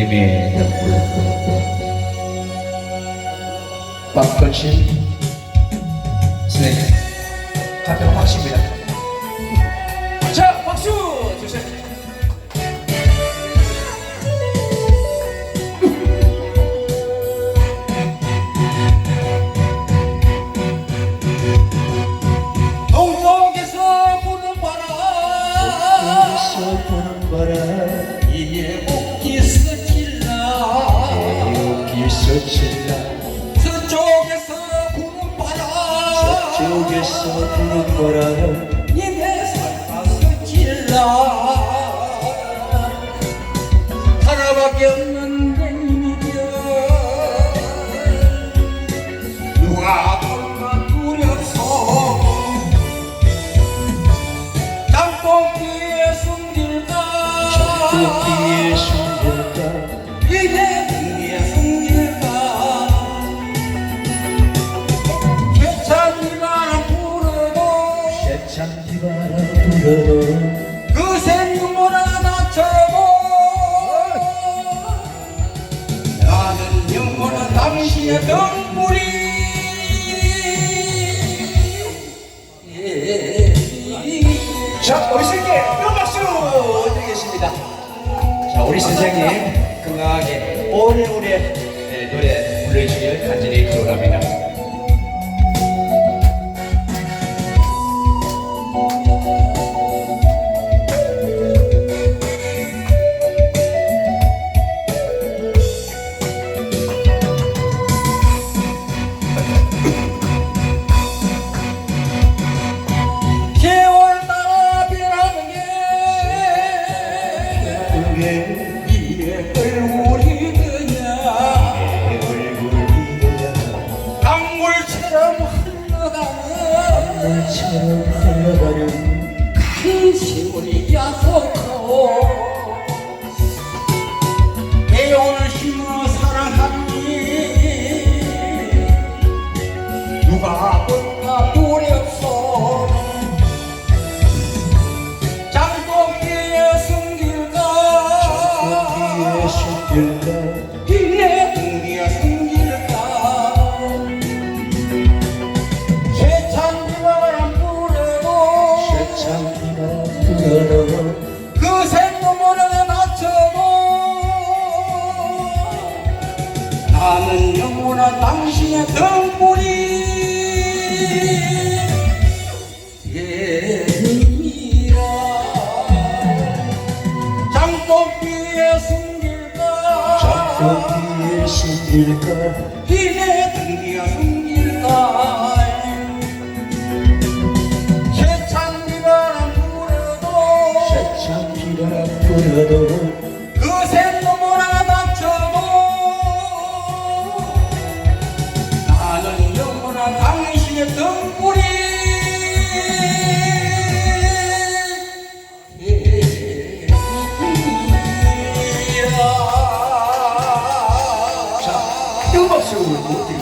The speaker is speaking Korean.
님의 박건신 선생님 가평 박씨입니다. 자 박수! 주세요. 동쪽에서 부는 바람. 서 보는 바람. 이에 서칠라 서쪽에서 부는 바람 저쪽에서 부는 바람 자 우리 선생님 큰 박수 드리겠습니다. 자 우리 선생님 건강하게 오래오래 네, 노래 불러주시길 간절히 기원합니다 물처럼 흘러가는 큰 세월이 야속하고 애용을 힘으로 당신의 등불이 예이라. 장독비에 숨길까? 꽃비에 숨길까? 비에 등기에 숨길까? 세찬비바람 불어도 새참 비바람 불어도 큰 박수 드리겠습니다.